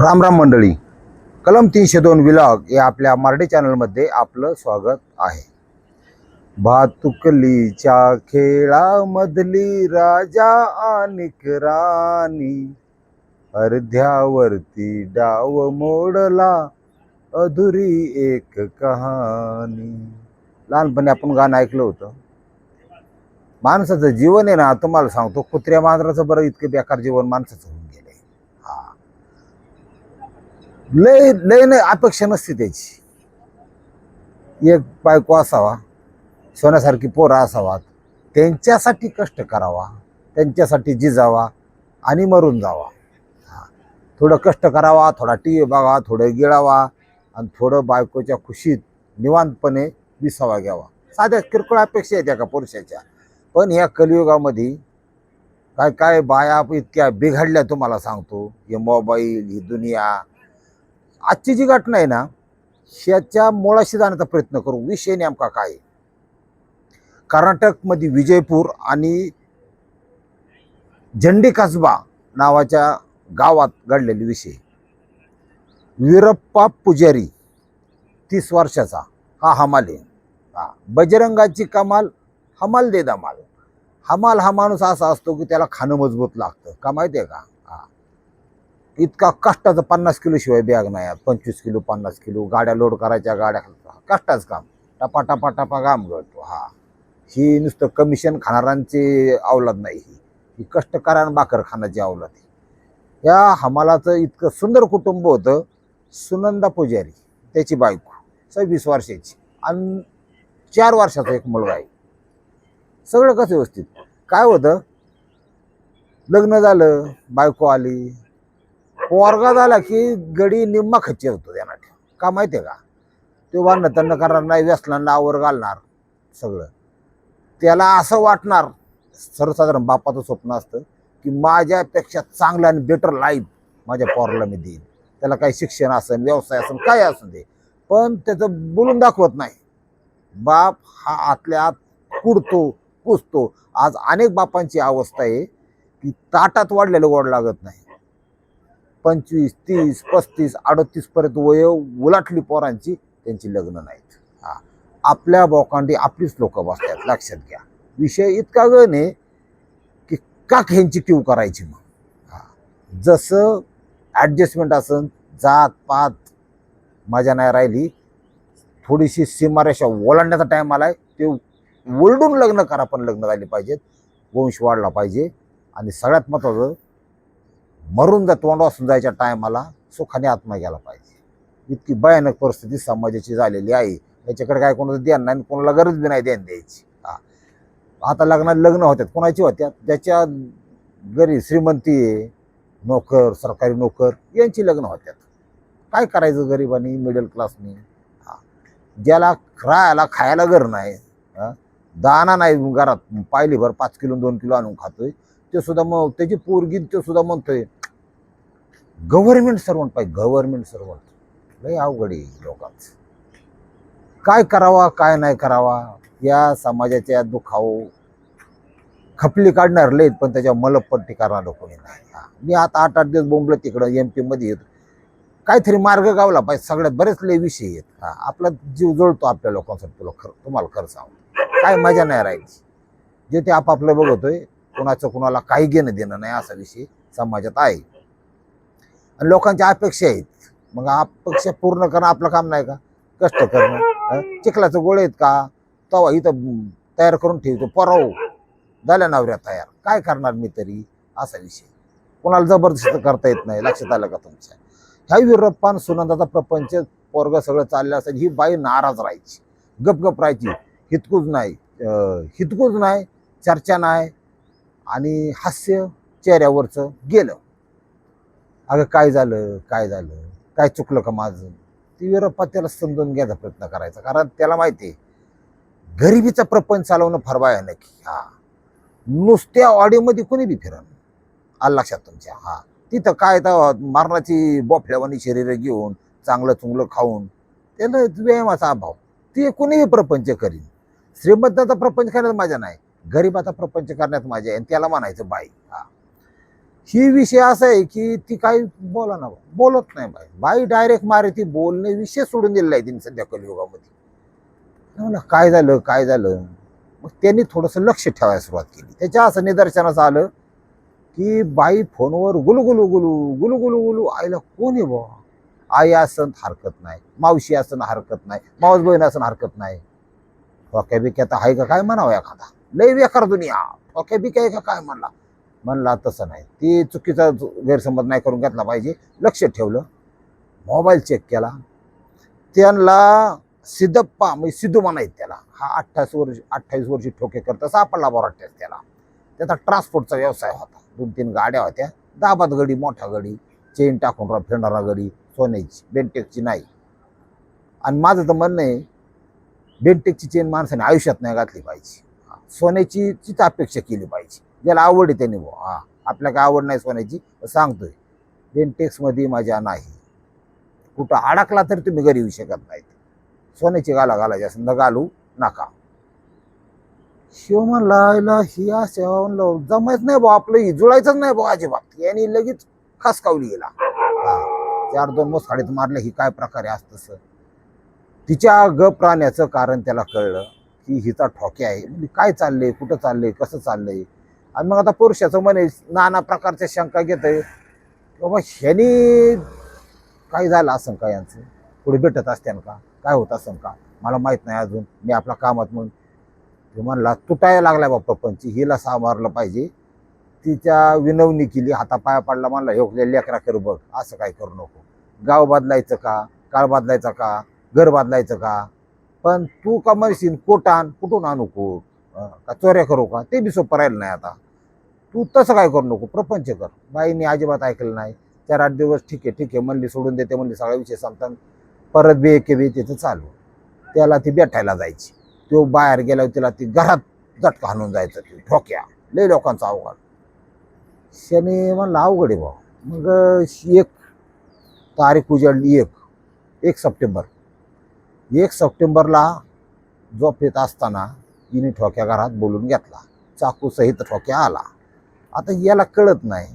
राम राम मंडळी. कलम तीनशे दोन विलॉग या आपल्या मराठी चॅनलमध्ये आपलं स्वागत आहे. भातुकलीच्या खेळामधली राजा आणि राणी. अर्ध्यावरती डाव मोडला अधुरी एक कहाणी. लहानपणी आपण गाणं ऐकलं होतं. माणसाचं जीवन आहे ना तुम्हाला सांगतो कुत्र्या मांजराचं बरं इतकं बेकार जीवन माणसाचं होऊन गेलंय हा लय लय नाही अपेक्षा नसते त्याची. एक बायको असावा सोन्यासारखी पोरं असावा त्यांच्यासाठी कष्ट करावा त्यांच्यासाठी जिजावा आणि मरून जावा. हा. थोडं कष्ट करावा थोडा टी व्ही बघावा थोडं गिळावा आणि थोडं बायकोच्या खुशीत निवांतपणे विसावा घ्यावा. साध्या किरकोळ अपेक्षा आहेत एका पुरुषाच्या. पण ह्या कलियुगामध्ये काय काय बाया इतक्या बिघडल्या तुम्हाला सांगतो. हे मोबाईल ही दुनिया आजची जी घटना आहे ना ह्याच्या मुळाशी जाण्याचा प्रयत्न करू. विषय नेमका काय आहे? कर्नाटकमध्ये विजयपूर आणि झंडी कसबा नावाच्या गावात घडलेले विषय. वीरप्पा पुजारी तीस वर्षाचा. हा हमाल आहे. हा बजरंगाची कमाल हमाल दे दमाल. हमाल हा माणूस असा असतो की त्याला खाणं मजबूत लागतं. का माहिती आहे का? इतका कष्टाचं पन्नास किलो शिवाय बॅग नाही आहे. पंचवीस किलो पन्नास किलो गाड्या लोड करायच्या गाड्या कष्टाचं काम. टपा टपा टपा काम घडतो हा. ही नुसतं कमिशन खाणाऱ्यांची अवलाद नाही ही. ही कष्टकऱ्या बाकर खाण्याची अवलाद आहे या हमालाचं इतकं सुंदर कुटुंब होतं. सुनंदा पुजारी त्याची बायको सव्वीस वर्षाची. आणि चार वर्षाचा एक मुलगा आहे. सगळं कसं व्यवस्थित? काय होतं? लग्न झालं बायको आली पोरगा झाला की गडी निम्मा खच्ची होतो त्यांना. का माहिती आहे का? तो वाढणं त्यांना करणार नाही व्यसनांना आवर घालणार सगळं. त्याला असं वाटणार सर्वसाधारण बापाचं स्वप्न असतं की माझ्यापेक्षा चांगलं आणि बेटर लाईफ माझ्या पोराला मी देईन. त्याला काही शिक्षण असेल व्यवसाय असेल काय असून दे पण त्याचं बोलून दाखवत नाही. बाप हा आतल्या आत कुडतो कुसतो आज अनेक बापांची अवस्था आहे की ताटात वाढलेलं गोड लागत नाही. पंचवीस तीस पस्तीस अडतीसपर्यंत वय उलाटली पोरांची त्यांची लग्न नाहीत. हा. आपल्या बोकांडी आपलीच लोकं बसतात. लक्षात घ्या. विषय इतका गण आहे की का ह्यांची क्यू करायची मग? हां. जसं ॲडजस्टमेंट असन जात पात मजा नाही राहिली थोडीशी सीमारेषा ओलांडण्याचा टाईम आला आहे ते ओलडून लग्न करा पण लग्न झाली पाहिजेत. वंश वाढला पाहिजे. आणि सगळ्यात महत्त्वाचं मरून जा तोंड वाचून जायच्या टायमाला सुखाने आत्मा गेला पाहिजे. इतकी भयानक परिस्थिती समाजाची झालेली आहे. याच्याकडे काय कोणाचं ध्यान नाही आणि कोणाला गरज बी नाही ध्यान द्यायची. हा. आता लग्नात लग्न होत्यात. कोणाची होत्यात ज्याच्या घरी श्रीमंती आहे नोकर सरकारी नोकर यांची लग्न होत्यात. काय करायचं गरिबांनी मिडल क्लासनी हा. ज्याला राहायला खायला घर नाही हा. दाना नाही घरात. पाहिली भर पाच किलो दोन किलो आणून खातोय. ते सुद्धा मग त्याची पोरगी ते सुद्धा म्हणतोय गव्हर्नमेंट सर्वंट पाहिजे गव्हर्नमेंट सर्वंट. लय अवघड आहे लोकांचं. काय करावा काय नाही करावा या समाजाच्या दुखाव खपली काढणार लयत पण त्याच्या मलपट्टी करणार कोणी नाही. हा. मी आता आठ आठ दिवस बोंबलं तिकडं एम पीमध्ये येतो. काहीतरी मार्ग गावला पाहिजे सगळ्यात बरेच लय विषय आहेत. हा आपला जीव जोडतो आपल्या लोकांसाठी तुला खर तुम्हाला खरं सांगू काय मजा नाही राहायची. जे ते आपापलं बघतोय कुणाचं कुणाला काही घेणं देणं नाही असा विषय समाजात आहे. आणि लोकांच्या अपेक्षा आहेत. मग अपेक्षा पूर्ण करणं आपलं काम नाही का? कष्ट करणं चिखलाचं गोळे आहेत का? तवा इथं तयार करून ठेवतो पराव. झाल्या नवऱ्या तयार. काय करणार मी तरी? असा विषय. कोणाला जबरदस्त करता येत नाही लक्षात आलं का तुमच्या? ह्या युरोपान सुनंदाचा प्रपंच पोरग सगळं चाललं असेल ही बाई नाराज राहायची. गपगप राहायची. हितकूच नाही. अं, हितकूच नाही चर्चा नाही. आणि हास्य चेहऱ्यावरचं गेलं. अगं काय झालं? काय झालं? काय चुकलं का माझं? ती वीरप्पा त्याला समजून घ्यायचा प्रयत्न करायचा. कारण त्याला माहिती आहे गरिबीचा प्रपंच चालवणं फार भयानक हा. नुसत्या ऑडिओमध्ये कोणी बी फिरण आलं लक्षात तुमच्या? हा. तिथं काय तर मारणाची बोफल्यावानी शरीर घेऊन चांगलं चुंगलं खाऊन त्याला व्यायामाचा अभाव. ते कोणीही प्रपंच करीन. श्रीमंताचा प्रपंच करण्यात माझ्या नाही. गरिबाचा प्रपंच करण्यात माझ्या आहे. आणि त्याला म्हणायचं बाई हा. ही विषय असा आहे की ती काही बोला ना बोलत नाही बाई. बाई डायरेक्ट मारे ती बोलणे विषय सोडून दिलेला आहे तिने सध्या कलियुगामध्ये. म्हणलं काय झालं काय झालं? मग त्यांनी थोडंसं लक्ष ठेवायला सुरुवात केली. त्याच्या असं निदर्शनास आलं की बाई फोनवर गुलगुलू गुलू गुलगुलू गुलू आईला कोण आहे बुवा आई असं हरकत नाही मावशी असं हरकत नाही मावस बहीण असं हरकत नाही. ठोक्या बिक्या तर आहे का काय? म्हणावं एखादा. लय बेकार दुनिया. ठोक्या बिक्या आहे का काय? म्हणला. म्हणला तसं नाही. ती चुकीचा गैरसमज नाही करून घेतला पाहिजे. लक्ष ठेवलं. मोबाईल चेक केला. त्यांना सिद्धप्पा म्हणजे सिद्धू म्हणायत त्याला. हा अठ्ठावीस वर्ष अठ्ठावीस वर्षी ठोके करता सापडला बरोबर त्याला. त्याचा ट्रान्सपोर्टचा व्यवसाय होता. दोन तीन गाड्या होत्या. दाबात गडी मोठा गडी चेन टाकून रा- फिरणारा गडी सोन्याची बेंटेकची नाही. आणि माझं तर म्हणणं आहे बेंटेकची चेन माणसाने आयुष्यात नाही घातली पाहिजे. हा, सोन्याची तीच अपेक्षा केली पाहिजे. ज्याला आवड आहे त्याने बुवा हा. आपल्या काय आवड नाही सोन्याची सांगतोय. बेंटेक्समध्ये मजा नाही. कुठं अडकला तर तुम्ही घरी येऊ शकत नाहीत. सोन्याची गाला घालायची असेल न घालू नका. शिव म्हणला ही अशा म्हणलं जमायच नाही भाऊ आपलं ही जुळायचंच नाही भाऊ अजिबात. यांनी लगेच खासकावली गेला हा. चार दोन मोस खाडीत मारले ही काय प्रकारे असतं सर तिच्या ग प्राण्याचं कारण त्याला कळलं की हिचा ठोके आहे. म्हणजे काय चाललंय कुठं चाललंय कसं चाललंय? आणि मग आता पुरुषाचं म्हणे नाना प्रकारच्या शंका घेत आहे बाबा ह्यानी काय झालं असं का यांचं? पुढे भेटत असत्यान का? काय होत असं का? मला माहीत नाही अजून. मी आपल्या कामात म्हणून. ते म्हणला तुटायला लागलाय बाप्पा पंची हिला सामारलं पाहिजे. तिच्या विनवणी केली हातापाया पडला म्हणला हे लेकरा कर बघ. असं काय करू नको. गाव बदलायचं का? काळ बदलायचा का? घर बदलायचं का? पण तू का म्हणशील कोट आण कुठून आणू कोट? का चोऱ्या करू का? ते बी सोपं राहिलं नाही आता. तू तसं काय करू नको प्रपंच कर. बाईने अजिबात ऐकलं नाही. चार आठ दिवस ठीक आहे ठीक आहे. म्हणली सोडून देते म्हणली सगळा विषय संपतात परत बी एके बी तिथं चालू. त्याला ती भेटायला जायची. तो बाहेर गेल्यावर तिला ती घरात झटका हाणून जायचं ती ठोक्या लय लोकांचा अवघड. शनी म्हणला अवघड आहे भाऊ. मग एक तारीख उजळली एक. एक सप्टेंबर. एक सप्टेंबरला झोप येत असताना हिने ठोक्या घरात बोलून घेतला. चाकू सहित ठोक्या आला. आता याला कळत नाही.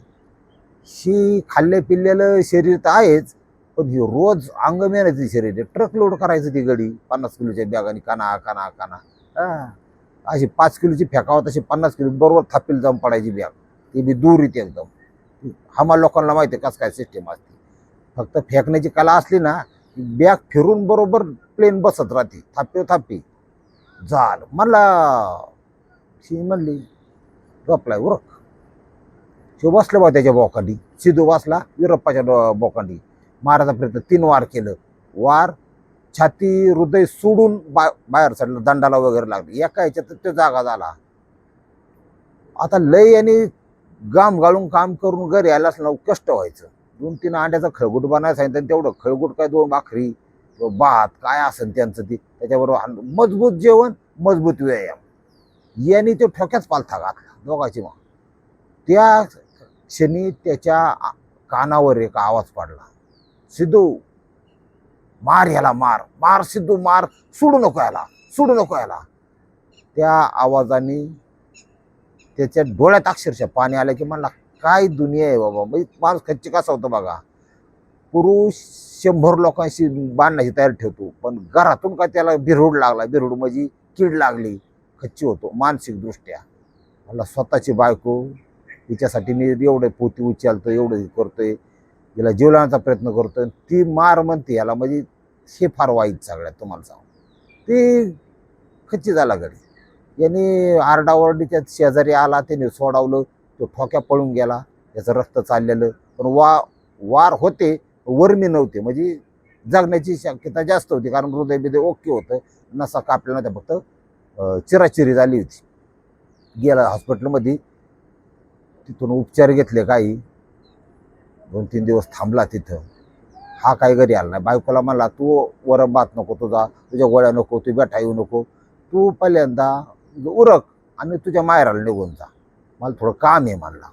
ही खाल्ले पिल्लेलं शरीर तर आहेच पण ही रोज अंग मेहनती शरीर आहे. ट्रक लोड करायचं ती गडी पन्नास किलोच्या बॅगाने काना काना काना. हा. अशी पाच किलोची फेकावं तशी पन्नास किलो बरोबर थापील जाऊन पडायची बॅग. ती बी दूर येते एकदम. आम्हाला लोकांना माहिती आहे कसं काय सिस्टीम असते. फक्त फेकण्याची कला असली ना बॅग फिरून बरोबर प्लेन बसत राहते. थापी थापी. झाल. म्हणला. शी म्हणली झोपलाय उरक. शिव बसले बा त्याच्या बोकांडी सिद्धू बसला विरप्पाच्या डो- बोकांडी मारायचा प्रयत्न तीन वार केलं. वार छाती हृदय सोडून बा बाहेर चढलं दंडाला वगैरे लागले. एका ह्याच्यात तो जागा झाला. आता लय यांनी गाम गाळून काम करून घरी यायलाच ना कष्ट व्हायचं. दोन तीन अंड्याचा खळगुट बनायला सांगितलं तेवढं खळगुट काय दोन भाकरी भात काय असेल त्यांचं ती त्याच्याबरोबर मजबूत जेवण मजबूत व्यायाम. यांनी तो ठोक्याच पालथा घातला दोघाची मग. त्या क्षणी त्याच्या कानावर एक आवाज पडला. सिद्धू मार याला मार मार सिद्धू मार सोडू नको याला सोडू नको याला. त्या आवाजाने त्याच्या डोळ्यात अक्षरशः पाणी आलं की म्हणला काय दुनिया आहे बाबा म्हणजे माणूस खच्ची कसा होतो बघा. पुरुष शंभर लोकांशी बांधण्याची तयारी ठेवतो पण घरातून का त्याला बिरहूड लागला? बिरहूड म्हणजे कीड लागली खच्ची होतो मानसिकदृष्ट्या. मला स्वतःची बायको तिच्यासाठी मी एवढे पोती उचलतो एवढं हे करतोय तिला जीवलाचा प्रयत्न करतोय. ती मार म्हणते याला म्हणजे हे फार वाईट सगळ्यात तुम्हाला सांग. ती खच्ची झाला घरी. यांनी आरडाओरडीच्या शेजारी आला त्याने सोडावलं तो ठोक्या पळून गेला त्याचं रक्त चाललेलं. पण वा वार होते वर्मी नव्हते. म्हणजे जगण्याची शक्यता जास्त होती कारण हृदय बिदय ओके होतं. नसा कापल्या नव्हत्या फक्त चिराचिरी झाली होती. गेला हॉस्पिटलमध्ये तिथून उपचार घेतले काही. दोन तीन दिवस थांबला तिथं. हा काही घरी आला नाही. बायकोला म्हणला तू वरम बात नको तुझा. तुझ्या गोळ्या नको तू बेटा येऊ नको. तू पहिल्यांदा म्हणजे उरक आणि तुझ्या माहेराला निघून जा. मला थोडं काम आहे म्हणला.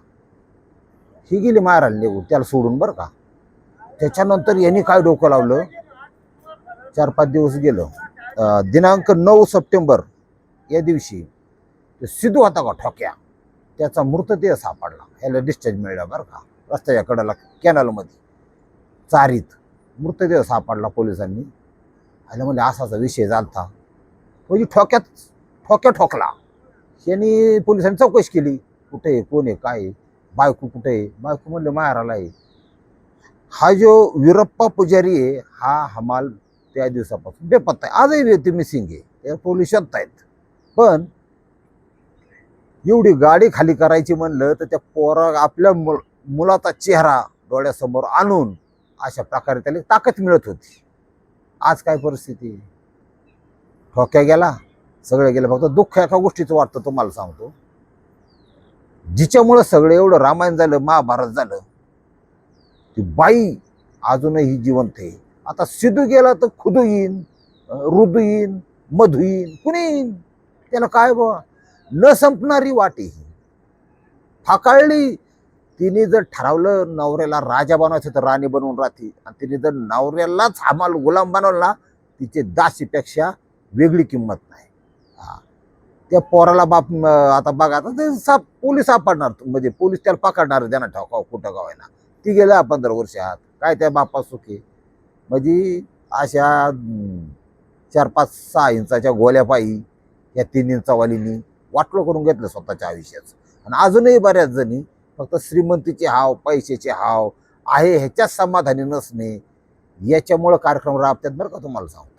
ही गेली मायराला निघून त्याला सोडून बरं का. त्याच्यानंतर यांनी काय डोकं लावलं? चार पाच दिवस गेलं. दिनांक नऊ सप्टेंबर या दिवशी. सिद्धू होता का ठोक्या? त्याचा मृतदेह सापडला. ह्याला डिस्चार्ज मिळाला बरं का. रस्त्याच्या कडेला कॅनलमध्ये चारीत मृतदेह सापडला पोलिसांनी. आणि म्हणजे असाचा विषय झालता. म्हणजे ठोक्यात ठोक्या ठोकला. यांनी पोलिसांनी चौकशी केली. कुठे आहे कोण आहे काय आहे बायको कुठे आहे? बायको म्हणलं माहेराला आहे. हा जो विरप्पा पुजारी आहे हा हमाल त्या दिवसापासून बेपत्ता आहे. आजही व्यक्ती मिसिंग आहे. त्या पोलीस शोधतायत पण एवढी गाडी खाली करायची म्हणलं तर त्या पोरा आपल्या मुल मुलाचा चेहरा डोळ्यासमोर आणून अशा प्रकारे त्याला ताकद मिळत होती. आज काय परिस्थिती? ठोक्या गेला सगळं गेलं. फक्त दुःख एका गोष्टीचं वाटतं तुम्हाला सांगतो. जिच्यामुळं सगळं एवढं रामायण झालं महाभारत झालं ती बाई अजूनही जिवंत आहे. आता सिद्धू गेला तर खुदू येईन रुदू येईन मधू येईन कुणी येईन? त्याला काय बा न संपणारी वाट ही. फाकाळली. तिने जर ठरवलं नवऱ्याला राजा बनवायचं तर राणी बनवून राहते. आणि तिने जर नवऱ्यालाच हमाल गुलाम बनवला तिचे दासीपेक्षा वेगळी किंमत नाही. हा. त्या पोराला बाप आता बघा आता ते साप पोलीस सापडणार. म्हणजे पोलीस त्याला पकडणार त्यांना ठाव कुठं गावायला. ती गेल्या पंधरा वर्षात. काय त्या बापा सुखी म्हणजे अशा चार पाच सहा इंचाच्या गोल्या पायी या तीन इंचावालीनी वाटलं करून घेतलं स्वतःच्या आयुष्याचं. आणि अजूनही बऱ्याच जणी फक्त श्रीमंतीचे हाव पैशाचे हाव आहे ह्याच्यात समाधानी नसणे याच्यामुळं कार्यक्रम राबतात बरं का तुम्हाला सांगतो.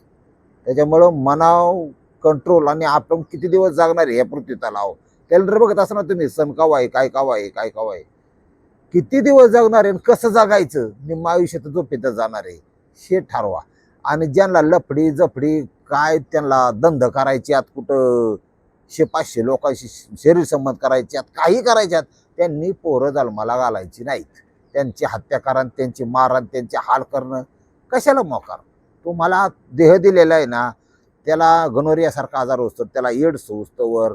त्याच्यामुळं मनाव कंट्रोल आणि आपण किती दिवस जागणार आहे या पृथ्वीचा लाव त्याला बघत असणार तुम्ही सण कावा आहे काय कावा आहे काय कावा आहे. किती दिवस जगणार आहे आणि कसं जगायचं? निम्म आयुष्यात झोपेतच जाणार आहे हे ठरवा. आणि ज्यांना लफडी जफडी काय त्यांना दंध करायचे आत कुठं? शे पाचशे लोकांशी शरीर संबंध करायचे काही करायच्यात त्यांनी पोरं जन्माला घालायची नाहीत. त्यांची हत्या करा त्यांची मारण त्यांचे हाल करणं कशाला मोकार? तुम्हाला देह दिलेला आहे ना त्याला गनोरियासारखा आजार असतो त्याला एड्स वर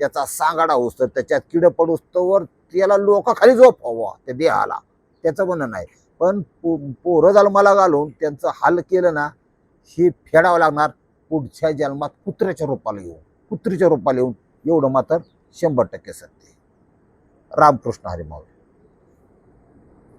त्याचा सांगाडा होतो त्याच्यात किड पडूस्तोवर त्याला लोकाखाली झोपावा त्या देहाला. त्याचं म्हणणं नाही. पण पो पोरं जन्माला घालून त्यांचं हाल केलं ना हे फेडावं लागणार पुढच्या जन्मात कुत्र्याच्या रूपाला येऊन. कुत्रीच्या रूपाला येऊन एवढं मात्र शंभर टक्के सत्य रामकृष्ण हरी